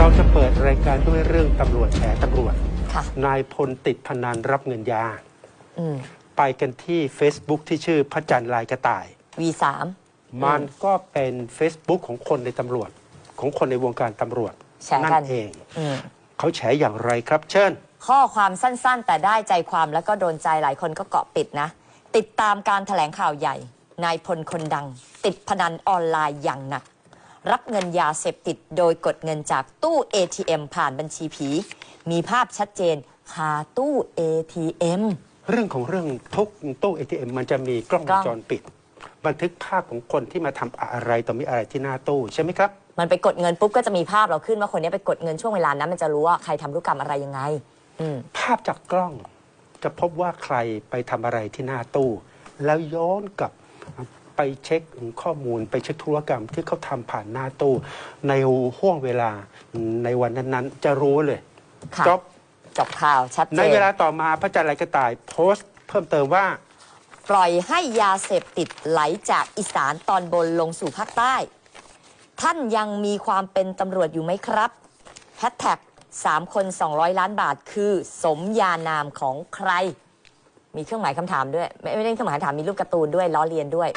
เราจะเปิดรายการด้วยเรื่องตำรวจแฉตำรวจ ค่ะ นายพลติดพนันรับเงินยา อืม ไปกันที่ Facebook ที่ชื่อพระจันทร์ลายกระต่าย V3 มันก็เป็น Facebook ของคนในตำรวจ ของคนในวงการตำรวจแฉนั่กันนเอง อืม เขาแฉอย่างไรครับ เชิญ ข้อความสั้นๆ แต่ได้ใจความแล้วก็โดนใจหลายคนก็เกาะปิดนะ ติดตามการแถลงข่าวใหญ่ นายพลคนดัง ติดพนันออนไลน์อย่างหนัก รับเงินยาเสพติดโดยกดเงินจากตู้ ATM ผ่านบัญชีผี มีภาพชัดเจนคาตู้ ATM เรื่องของเรื่องทุกตู้ ATM มันจะมีกล้องกวล้งองจรปิด บันทึกภาพของคนที่มาทำอะไรต่อมีอะไรที่หน้าตู้ใช่ไหมครับ มันไปกดเงินปุ๊บก็จะมีภาพเราขึ้นว่าคนนี้ไปกดเงินช่วงเวลานั้นมันจะรู้ว่าใครทำธุรกรรมอะไรยังไงอืมภาพจากกล้องจะพบว่าใครไปทำอะไรที่หน้าตู้ แล้วย้อนกลับ ไปเช็คข้อมูล ไปเช็คธุรกรรมที่เขาทำผ่านหน้าตู้ ในห่วงเวลาในวันนั้นๆ จะรู้เลยค่ะจบจบข่าวชัดเจในนเวลาต่อมาพระจันทร์ลายกระต่ายโพสต์ เพิ่มเติมว่า ปล่อยให้ยาเสพติดไหลจากอีสานตอนบนลงสู่ภาคใต้ ท่านยังมีความเป็นตำรวจอยู่ไหมครับแฮชแท็ก3คน 200 ล้านบาทคือสมญานามของใคร มีเครื่องหมายคำถามด้วย ไม่ไม่ได้เครื่องหมายคำถามมีรูปการ์ตูนด้วยล้อเลียนด้วย